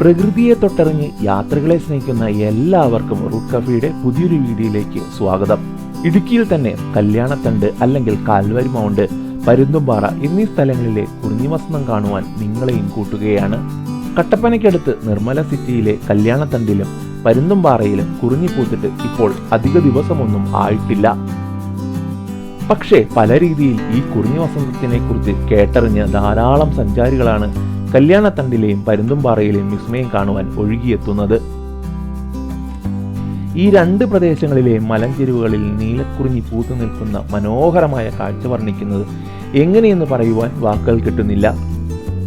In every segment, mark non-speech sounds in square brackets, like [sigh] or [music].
പ്രകൃതിയെ തൊട്ടറിഞ്ഞ് യാത്രകളെ സ്നേഹിക്കുന്ന എല്ലാവർക്കും റൂട്ട് കഫിയുടെ പുതിയൊരു വീഡിയോയിലേക്ക് സ്വാഗതം. ഇടുക്കിയിൽ തന്നെ കല്യാണത്തണ്ട് അല്ലെങ്കിൽ കാൽവരി മൗണ്ട് പരുന്തുംപാറ എന്നീ സ്ഥലങ്ങളിലെ കുറിഞ്ഞിവസനം കാണുവാൻ നിങ്ങളെയും കൂട്ടുകയാണ്. കട്ടപ്പനയ്ക്കടുത്ത് നിർമ്മല സിറ്റിയിലെ കല്യാണത്തണ്ടിലും പരുന്തുംപാറയിലും കുറിഞ്ഞി പൂത്തിട്ട് ഇപ്പോൾ അധിക ദിവസമൊന്നും ആയിട്ടില്ല. പക്ഷേ പല രീതിയിൽ ഈ കുറിഞ്ഞി വസന്തത്തിനെ കുറിച്ച് കേട്ടറിഞ്ഞ് ധാരാളം സഞ്ചാരികളാണ് കല്യാണത്തണ്ടിലെയും പരുന്തുംപാറയിലെയും വിസ്മയം കാണുവാൻ ഒഴുകിയെത്തുന്നത്. ഈ രണ്ട് പ്രദേശങ്ങളിലെയും മലഞ്ചെരുവുകളിൽ നീലക്കുറിഞ്ഞി പൂത്തു നിൽക്കുന്ന മനോഹരമായ കാഴ്ച വർണിക്കുന്നത് എങ്ങനെയെന്ന് പറയുവാൻ വാക്കുകൾ കിട്ടുന്നില്ല.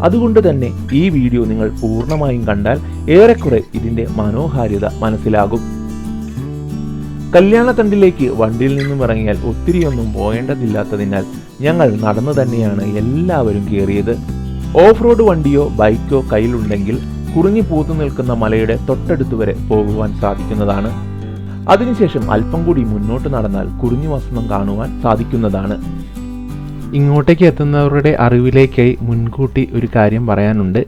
അതുകൊണ്ട് തന്നെ ഈ വീഡിയോ നിങ്ങൾ പൂർണമായും കണ്ടാൽ ഏറെക്കുറെ ഇതിന്റെ മനോഹാരിത മനസ്സിലാകും. കല്യാണത്തണ്ടിലേക്ക് വണ്ടിയിൽ നിന്നും ഇറങ്ങിയാൽ ഒത്തിരിയൊന്നും പോകേണ്ടതില്ലാത്തതിനാൽ ഞങ്ങൾ നടന്നു തന്നെയാണ് എല്ലാവരും കയറിയത്. ഓഫ് റോഡ് വണ്ടിയോ ബൈക്കോ കയ്യിലുണ്ടെങ്കിൽ കുറുങ്ങി പൂത്തു നിൽക്കുന്ന മലയുടെ തൊട്ടടുത്ത് വരെ പോകുവാൻ സാധിക്കുന്നതാണ്. അതിനുശേഷം അല്പം കൂടി മുന്നോട്ട് നടന്നാൽ കുറിഞ്ഞു വസന്തം കാണുവാൻ സാധിക്കുന്നതാണ്. ഇങ്ങോട്ടേക്ക് എത്തുന്നവരുടെ അറിവിലേക്കായി മുൻകൂട്ടി ഒരു കാര്യം പറയാനുണ്ട്.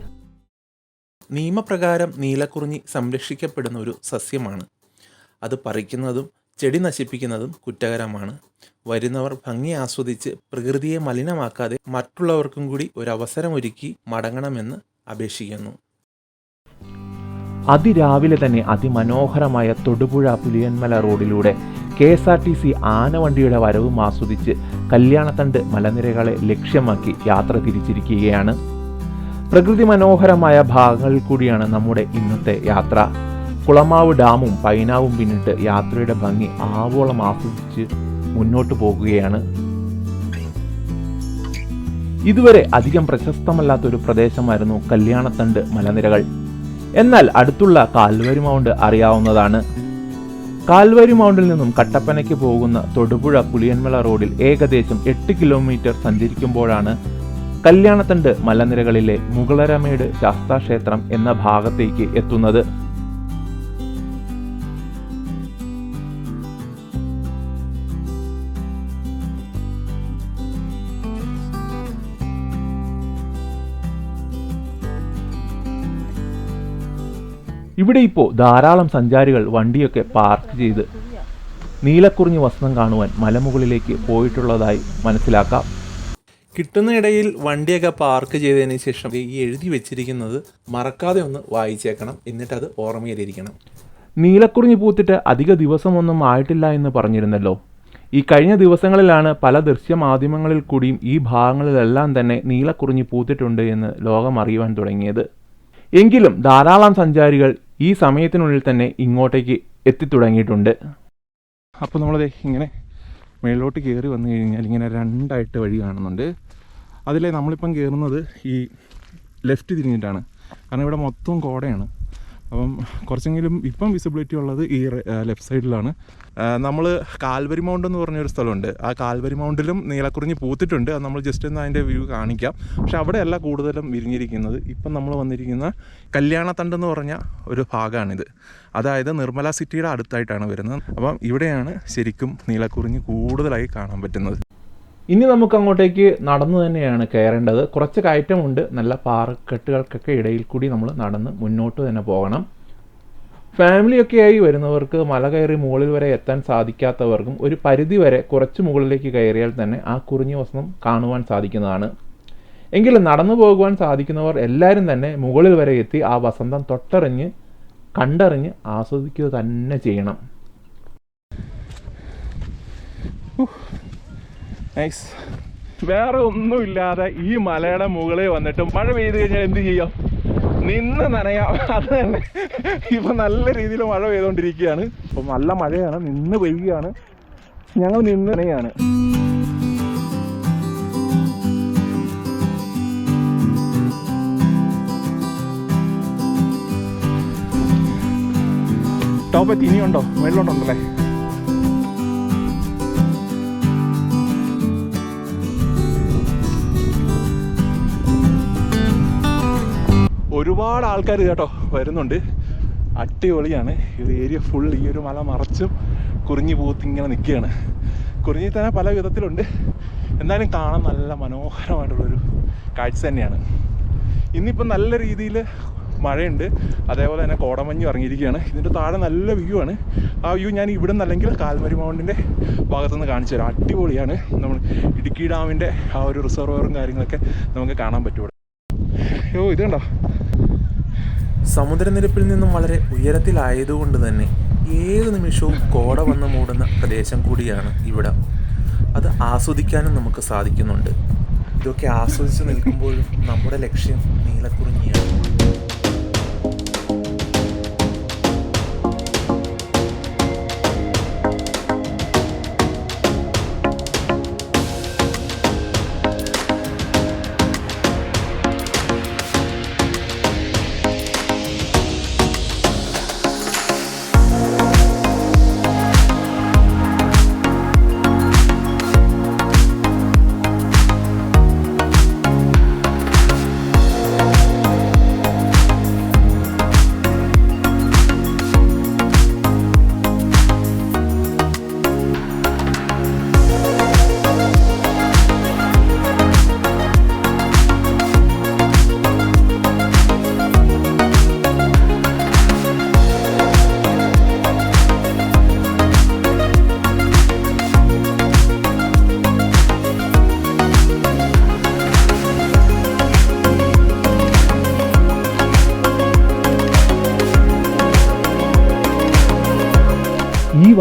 നിയമപ്രകാരം നീലക്കുറിഞ്ഞി സംരക്ഷിക്കപ്പെടുന്ന ഒരു സസ്യമാണ്. അത് പറിക്കുന്നതും ചെടി നശിപ്പിക്കുന്നതും കുറ്റകരമാണ്. വരുന്നവർ ഭംഗി ആസ്വദിച്ച് പ്രകൃതിയെ മലിനമാക്കാതെ മറ്റുള്ളവർക്കും കൂടി ഒരു അവസരം ഒരുക്കി മടങ്ങണമെന്ന് അപേക്ഷിക്കുന്നു. അതിരാവിലെ തന്നെ അതിമനോഹരമായ തൊടുപുഴ പുലിയന്മല റോഡിലൂടെ K S R T C ആനവണ്ടിയുടെ വരവും ആസ്വദിച്ച് കല്യാണത്തണ്ട് മലനിരകളെ ലക്ഷ്യമാക്കി യാത്ര തിരിച്ചിരിക്കുകയാണ്. പ്രകൃതി മനോഹരമായ ഭാഗങ്ങളിൽ കൂടിയാണ് നമ്മുടെ ഇന്നത്തെ യാത്ര. കുളമാവ് ഡാമും പൈനാവും പിന്നിട്ട് യാത്രയുടെ ഭംഗി ആവോളം ആസ്വദിച്ച് മുന്നോട്ട് പോകുകയാണ്. ഇതുവരെ അധികം പ്രശസ്തമല്ലാത്ത ഒരു പ്രദേശമായിരുന്നു കല്യാണത്തണ്ട് മലനിരകൾ. എന്നാൽ അടുത്തുള്ള കാൽവരി മൗണ്ട് അറിയാവുന്നതാണ്. കാൽവരി മൗണ്ടിൽ നിന്നും കട്ടപ്പനയ്ക്ക് പോകുന്ന തൊടുപുഴ പുലിയന്മല റോഡിൽ ഏകദേശം എട്ട് കിലോമീറ്റർ സഞ്ചരിക്കുമ്പോഴാണ് കല്യാണത്തണ്ട് മലനിരകളിലെ മുഗളരമേട് ശാസ്താക്ഷേത്രം എന്ന ഭാഗത്തേക്ക് എത്തുന്നത്. ഇവിടെ ഇപ്പോൾ ധാരാളം സഞ്ചാരികൾ വണ്ടിയൊക്കെ പാർക്ക് ചെയ്ത് നീലക്കുറിഞ്ഞി വസ്ത്രം കാണുവാൻ മലമുകളിലേക്ക് പോയിട്ടുള്ളതായി മനസ്സിലാക്കാം. കിട്ടുന്ന ഇടയിൽ വണ്ടിയൊക്കെ പാർക്ക് ചെയ്തതിന് ശേഷം ഈ എഴുതി വെച്ചിരിക്കുന്നത് മറക്കാതെ ഒന്ന് വായിച്ചേക്കണം. എന്നിട്ട് അത് ഓർമ്മയിലിരിക്കണം. നീലക്കുറിഞ്ഞി പൂത്തിട്ട് അധിക ദിവസമൊന്നും ആയിട്ടില്ല എന്ന് പറഞ്ഞിരുന്നല്ലോ. ഈ കഴിഞ്ഞ ദിവസങ്ങളിലാണ് പല ദൃശ്യമാധ്യമങ്ങളിൽ കൂടിയും ഈ ഭാഗങ്ങളിലെല്ലാം തന്നെ നീലക്കുറിഞ്ഞി പൂത്തിട്ടുണ്ട് എന്ന് ലോകം അറിയുവാൻ തുടങ്ങിയത്. എങ്കിലും ധാരാളം സഞ്ചാരികൾ ഈ സമയത്തിനുള്ളിൽ തന്നെ ഇങ്ങോട്ടേക്ക് എത്തിത്തുടങ്ങിയിട്ടുണ്ട്. അപ്പോൾ നമ്മളത് ഇങ്ങനെ മേളിലോട്ട് കയറി വന്നു കഴിഞ്ഞാൽ ഇങ്ങനെ രണ്ടായിട്ട് വഴി കാണുന്നുണ്ട്. അതിലെ നമ്മളിപ്പം കയറുന്നത് ഈ ലെഫ്റ്റ് തിരിഞ്ഞിട്ടാണ്. കാരണം ഇവിടെ മൊത്തം കോടയാണ്. അപ്പം കുറച്ചെങ്കിലും ഇപ്പം വിസിബിലിറ്റി ഉള്ളത് ഈ ലെഫ്റ്റ് സൈഡിലാണ് നമ്മൾ കാൽവരി മൗണ്ട് എന്ന് പറഞ്ഞൊരു സ്ഥലമുണ്ട്. ആ കാൽവരി മൗണ്ടിലും നീലക്കുറിഞ്ഞ് പൂത്തിട്ടുണ്ട്. അത് നമ്മൾ ജസ്റ്റ് ഒന്ന് അതിന്റെ വ്യൂ കാണിക്കാം. പക്ഷെ അവിടെയല്ല കൂടുതലും വിരിഞ്ഞിരിക്കുന്നത്. ഇപ്പം നമ്മൾ വന്നിരിക്കുന്ന കല്യാണത്തണ്ട് എന്ന് പറഞ്ഞ ഒരു ഭാഗമാണിത് അതായത് നിർമ്മല സിറ്റിയുടെ അടുത്തായിട്ടാണ് വരുന്നത്. അപ്പം ഇവിടെയാണ് ശരിക്കും നീലക്കുറിഞ്ഞ് കൂടുതലായി കാണാൻ പറ്റുന്നത്. ഇനി നമുക്ക് അങ്ങോട്ടേക്ക് നടന്നു തന്നെയാണ് കയറേണ്ടത്. കുറച്ച് കയറ്റമുണ്ട്. നല്ല പാറക്കെട്ടുകൾക്കൊക്കെ ഇടയിൽ കൂടി നമ്മൾ നടന്ന് മുന്നോട്ട് തന്നെ പോകണം. ഫാമിലിയൊക്കെയായി വരുന്നവർക്ക് മല കയറി മുകളിൽ വരെ എത്താൻ സാധിക്കാത്തവർക്കും ഒരു പരിധി വരെ കുറച്ച് മുകളിലേക്ക് കയറിയാൽ തന്നെ ആ കുറിഞ്ഞ വസ്ത്രം കാണുവാൻ സാധിക്കുന്നതാണ്. എങ്കിലും നടന്നു പോകുവാൻ സാധിക്കുന്നവർ എല്ലാവരും തന്നെ മുകളിൽ വരെ എത്തി ആ വസന്തം തൊട്ടറിഞ്ഞ് കണ്ടറിഞ്ഞ് ആസ്വദിക്കുക തന്നെ ചെയ്യണം. നൈസ് വേറെ ഒന്നുമില്ലാതെ ഈ മലയുടെ മുകളിൽ വന്നിട്ട് മഴ പെയ്ത് കഴിഞ്ഞാൽ എന്ത് ചെയ്യാം? നിന്ന് നനയാം. [laughs] അത് തന്നെ. ഇപ്പൊ നല്ല രീതിയിൽ മഴ പെയ്തുകൊണ്ടിരിക്കുകയാണ്. അപ്പൊ നല്ല മഴയാണ്. നിന്ന് പെയ്യുകയാണ്. ഞങ്ങൾ നിന്ന് നനയാണ്. ടോപ്പറ്റ് ഇനിയുണ്ടോ? മേളിലോട്ടുണ്ടല്ലേ ഒരുപാട് ആൾക്കാർ കേട്ടോ വരുന്നുണ്ട്. അടിപൊളിയാണ്. ഈ ഏരിയ ഫുൾ ഈ ഒരു മല മറച്ചും കുറിഞ്ഞു പൂത്ത് ഇങ്ങനെ നിൽക്കുകയാണ് കുറിഞ്ഞി തന്നെ പല വിധത്തിലുണ്ട്. എന്തായാലും കാണാൻ നല്ല മനോഹരമായിട്ടുള്ളൊരു കാഴ്ച തന്നെയാണ്. ഇന്നിപ്പം നല്ല രീതിയിൽ മഴയുണ്ട്. അതേപോലെ തന്നെ കോടമഞ്ഞ് ഇറങ്ങിയിരിക്കുകയാണ്. ഇതിന്റെ താഴെ നല്ല വ്യൂ ആണ്. ആ വ്യൂ ഞാൻ ഇവിടെ നിന്നല്ലെങ്കിൽ കാൽമരി മൗണ്ടിന്റെ ഭാഗത്തുനിന്ന് കാണിച്ചു തരാം. അടിപൊളിയാണ്. നമ്മൾ ഇടുക്കി ഡാമിന്റെ ആ ഒരു റിസർവറും കാര്യങ്ങളൊക്കെ നമുക്ക് കാണാൻ പറ്റും ഇവിടെ യോ ഇത് കണ്ടോ സമുദ്രനിരപ്പിൽ നിന്നും വളരെ ഉയരത്തിലായതുകൊണ്ട് തന്നെ ഏത് നിമിഷവും കോട വന്ന് മൂടുന്ന പ്രദേശം കൂടിയാണ് ഇവിടെ. അത് ആസ്വദിക്കാനും നമുക്ക് സാധിക്കുന്നുണ്ട്. ഇതൊക്കെ ആസ്വദിച്ച് നിൽക്കുമ്പോഴും നമ്മുടെ ലക്ഷ്യം നീലക്കുറിഞ്ഞിയാണ്.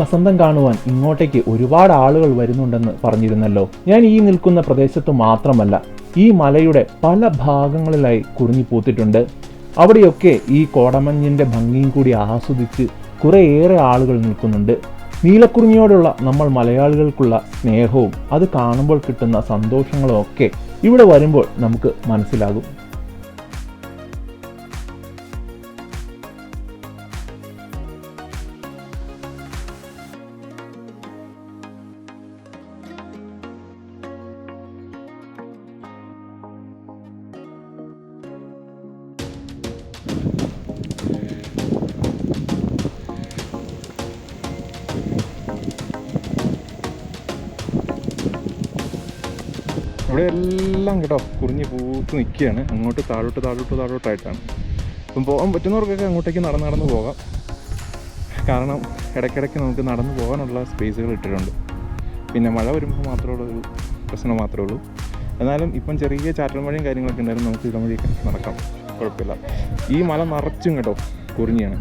വസന്തം കാണുവാൻ ഇങ്ങോട്ടേക്ക് ഒരുപാട് ആളുകൾ വരുന്നുണ്ടെന്ന് പറഞ്ഞിരുന്നല്ലോ. ഞാൻ ഈ നിൽക്കുന്ന പ്രദേശത്ത് മാത്രമല്ല ഈ മലയുടെ പല ഭാഗങ്ങളിലായി കുറിഞ്ഞു പൂത്തിട്ടുണ്ട് അവിടെയൊക്കെ ഈ കോടമഞ്ഞിന്റെ ഭംഗിയും കൂടി ആസ്വദിച്ച് കുറേയേറെ ആളുകൾ നിൽക്കുന്നുണ്ട്. നീലക്കുറിഞ്ഞിയോടുള്ള നമ്മൾ മലയാളികൾക്കുള്ള സ്നേഹവും അത് കാണുമ്പോൾ കിട്ടുന്ന സന്തോഷങ്ങളും ഒക്കെ ഇവിടെ വരുമ്പോൾ നമുക്ക് മനസ്സിലാകും. ഇവിടെ എല്ലാം കേട്ടോ കുറിഞ്ഞ് പൂത്ത് നിൽക്കുകയാണ്. അങ്ങോട്ട് താഴോട്ട് താഴോട്ട് താഴോട്ടായിട്ടാണ് അപ്പം പോകാൻ പറ്റുന്നവർക്കൊക്കെ അങ്ങോട്ടേക്ക് നടന്ന് നടന്ന് പോകാം. കാരണം ഇടയ്ക്കിടയ്ക്ക് നമുക്ക് നടന്നു പോകാനുള്ള സ്പേസുകൾ ഇട്ടിട്ടുണ്ട്. പിന്നെ മഴ വരുമ്പോൾ മാത്രമുള്ള ഒരു പ്രശ്നം മാത്രമേ ഉള്ളൂ. എന്നാലും ഇപ്പം ചെറിയ ചാറ്റൽ മഴയും കാര്യങ്ങളൊക്കെ ഉണ്ടായിരുന്നു നമുക്ക് ഇടമഴിയൊക്കെ നടക്കാം. കുഴപ്പമില്ല. ഈ മല നിറച്ചും കേട്ടോ കുറിഞ്ഞിയാണ്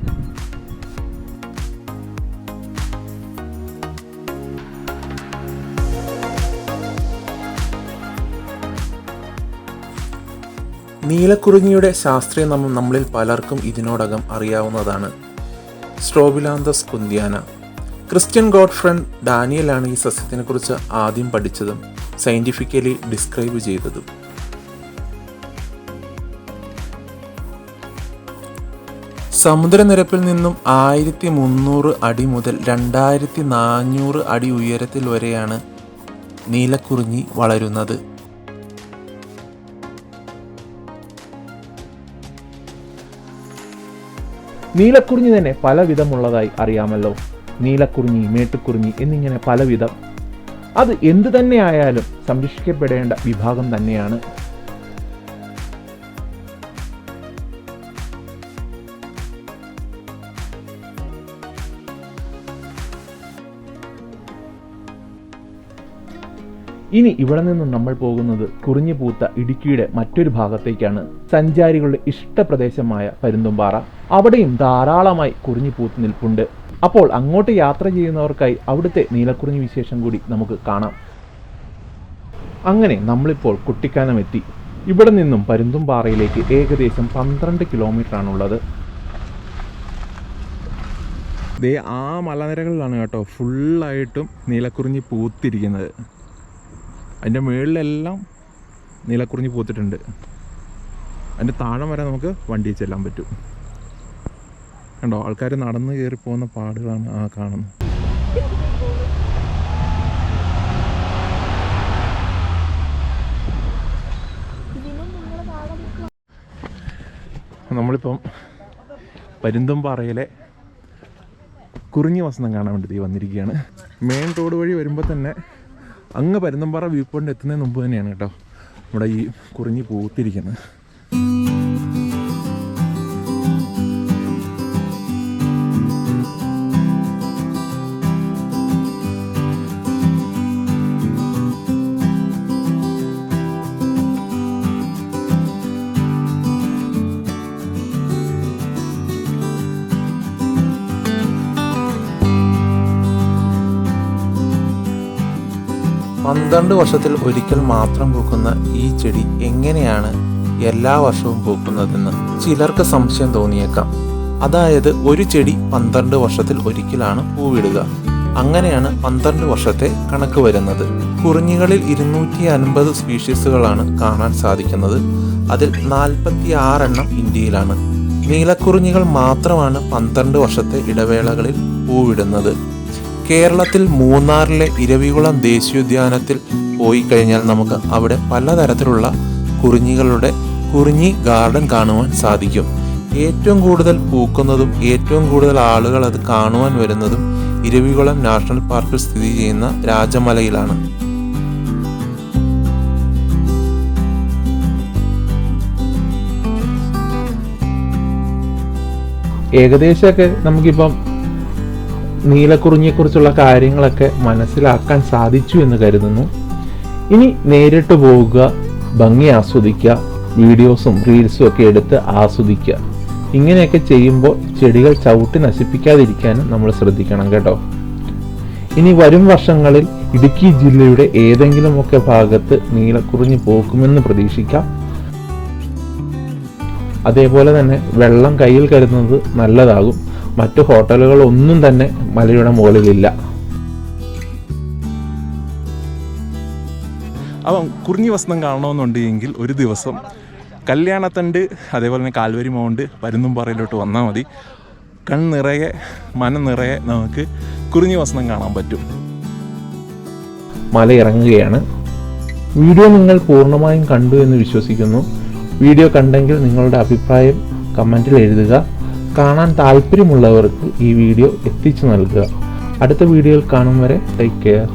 നീലക്കുറിഞ്ഞിയുടെ ശാസ്ത്രീയ നാമം നമ്മളിൽ പലർക്കും ഇതിനോടകം അറിയാവുന്നതാണ്. Strobilanthes kunthiana. Christian Gottfried ഡാനിയലാണ് ഈ സസ്യത്തിനെക്കുറിച്ച് ആദ്യം പഠിച്ചതും സയന്റിഫിക്കലി ഡിസ്ക്രൈബ് ചെയ്തതും. സമുദ്രനിരപ്പിൽ നിന്നും ആയിരത്തി മുന്നൂറ് അടി മുതൽ രണ്ടായിരത്തി നാനൂറ് അടി ഉയരത്തിൽ വരെയാണ് നീലക്കുറിഞ്ഞി വളരുന്നത്. നീലക്കുറിഞ്ഞി തന്നെ പലവിധമുള്ളതായി അറിയാമല്ലോ. നീലക്കുറിഞ്ഞി മേട്ടുക്കുറിഞ്ഞി എന്നിങ്ങനെ പലവിധം. അത് എന്തു തന്നെയായാലും സംരക്ഷിക്കപ്പെടേണ്ട വിഭാഗം തന്നെയാണ് ഇനി ഇവിടെ നിന്നും നമ്മൾ പോകുന്നത് കുറിഞ്ഞു പൂത്ത ഇടുക്കിയുടെ മറ്റൊരു ഭാഗത്തേക്കാണ്. സഞ്ചാരികളുടെ ഇഷ്ടപ്രദേശമായ പരുന്തുംപാറ അവിടെയും ധാരാളമായി കുറിഞ്ഞു പൂത്ത് നിൽപ്പുണ്ട്. അപ്പോൾ അങ്ങോട്ട് യാത്ര ചെയ്യുന്നവർക്കായി അവിടുത്തെ നീലക്കുറിഞ്ഞി വിശേഷം കൂടി നമുക്ക് കാണാം. അങ്ങനെ നമ്മളിപ്പോൾ കുട്ടിക്കാനം എത്തി ഇവിടെ നിന്നും പരുന്തുംപാറയിലേക്ക് ഏകദേശം പന്ത്രണ്ട് കിലോമീറ്റർ ആണുള്ളത് ദേ ആ മലനിരകളിലാണ് കേട്ടോ ഫുള്ളായിട്ടും നീലക്കുറിഞ്ഞി പൂത്തിരിക്കുന്നത്. അതിന്റെ മുകളിലെല്ലാം നീലക്കുറിഞ്ഞി പൂത്തിട്ടുണ്ട്. അതിന്റെ താഴം വരെ നമുക്ക് വണ്ടി ചെല്ലാൻ പറ്റും. കണ്ടോ? ആൾക്കാർ നടന്ന് കയറി പോകുന്ന പാടുകളാണ് ആ കാണുന്നത്. നമ്മളിപ്പം പരുന്തുംപാറയിലെ കുറിഞ്ഞി വസന്തം കാണാൻ വേണ്ടി വന്നിരിക്കുകയാണ്. മെയിൻ റോഡ് വഴി വരുമ്പോൾ തന്നെ അങ്ങ് പരുന്തമ്പാറ വ്യൂ പോയിന്റ് എത്തുന്നതിന് മുമ്പ് തന്നെയാണ് കേട്ടോ. നമ്മുടെ ഈ കുറിഞ്ഞി പൂത്തിരിക്കുന്നത്. പന്ത്രണ്ട് വർഷത്തിൽ ഒരിക്കൽ മാത്രം പൂക്കുന്ന ഈ ചെടി എങ്ങനെയാണ് എല്ലാ വർഷവും പൂക്കുന്നതെന്ന് ചിലർക്ക് സംശയം തോന്നിയേക്കാം. അതായത് ഒരു ചെടി പന്ത്രണ്ട് വർഷത്തിൽ ഒരിക്കലാണ് പൂവിടുക. അങ്ങനെയാണ് പന്ത്രണ്ട് വർഷത്തെ കണക്ക് വരുന്നത്. കുറിഞ്ഞികളിൽ ഇരുന്നൂറ്റി അൻപത് സ്പീഷീസുകളാണ് കാണാൻ സാധിക്കുന്നത്. അതിൽ നാൽപ്പത്തി ആറെണ്ണം ഇന്ത്യയിലാണ്. നീലക്കുറിഞ്ഞികൾ മാത്രമാണ് പന്ത്രണ്ട് വർഷത്തെ ഇടവേളകളിൽ പൂവിടുന്നത്. കേരളത്തിൽ മൂന്നാറിലെ ഇരവികുളം ദേശീയോദ്യാനത്തിൽ പോയി കഴിഞ്ഞാൽ നമുക്ക് അവിടെ പലതരത്തിലുള്ള കുറിഞ്ഞികളുടെ കുറിഞ്ഞി ഗാർഡൻ കാണുവാൻ സാധിക്കും. ഏറ്റവും കൂടുതൽ പൂക്കുന്നതും ഏറ്റവും കൂടുതൽ ആളുകൾ അത് കാണുവാൻ വരുന്നതും ഇരവികുളം നാഷണൽ പാർക്കിൽ സ്ഥിതി ചെയ്യുന്ന രാജമലയിലാണ്. ഏകദേശമൊക്കെ നമുക്കിപ്പം നീലക്കുറിഞ്ഞിയെക്കുറിച്ചുള്ള കാര്യങ്ങളൊക്കെ മനസ്സിലാക്കാൻ സാധിച്ചു എന്ന് കരുതുന്നു. ഇനി നേരിട്ട് പോവുക ഭംഗി ആസ്വദിക്കുക വീഡിയോസും റീൽസും ഒക്കെ എടുത്ത് ആസ്വദിക്കുക. ഇങ്ങനെയൊക്കെ ചെയ്യുമ്പോൾ ചെടികൾ ചവിട്ടി നശിപ്പിക്കാതിരിക്കാനും നമ്മൾ ശ്രദ്ധിക്കണം കേട്ടോ. ഇനി വരും വർഷങ്ങളിൽ ഇടുക്കി ജില്ലയുടെ ഏതെങ്കിലുമൊക്കെ ഭാഗത്ത് നീലക്കുറിഞ്ഞി പോക്കുമെന്ന് പ്രതീക്ഷിക്കാം. അതേപോലെ തന്നെ വെള്ളം കയ്യിൽ കരുതുന്നത് നല്ലതാകും. മറ്റു ഹോട്ടലുകളൊന്നും തന്നെ മലയുടെ മുകളിലില്ല. അപ്പം കുറിഞ്ഞി വസ്ത്രം കാണണമെന്നുണ്ടെങ്കിൽ ഒരു ദിവസം കല്യാണത്തണ്ട് അതേപോലെ തന്നെ കാൽവരി മൗണ്ട് പരുന്നുംപാറയിലോട്ട് വന്നാൽ മതി. കണ്ണിറയെ നിറയെ മനം നിറയെ നമുക്ക് കുറിഞ്ഞി വസ്ത്രം കാണാൻ പറ്റും. മല ഇറങ്ങുകയാണ് വീഡിയോ നിങ്ങൾ പൂർണമായും കണ്ടു എന്ന് വിശ്വസിക്കുന്നു. വീഡിയോ കണ്ടെങ്കിൽ നിങ്ങളുടെ അഭിപ്രായം കമന്റിൽ എഴുതുക. കാണാൻ താല്പര്യമുള്ളവർക്ക് ഈ വീഡിയോ എത്തിച്ചു നൽകുക. അടുത്ത വീഡിയോയിൽ കാണും വരെ ടേക്ക് കെയർ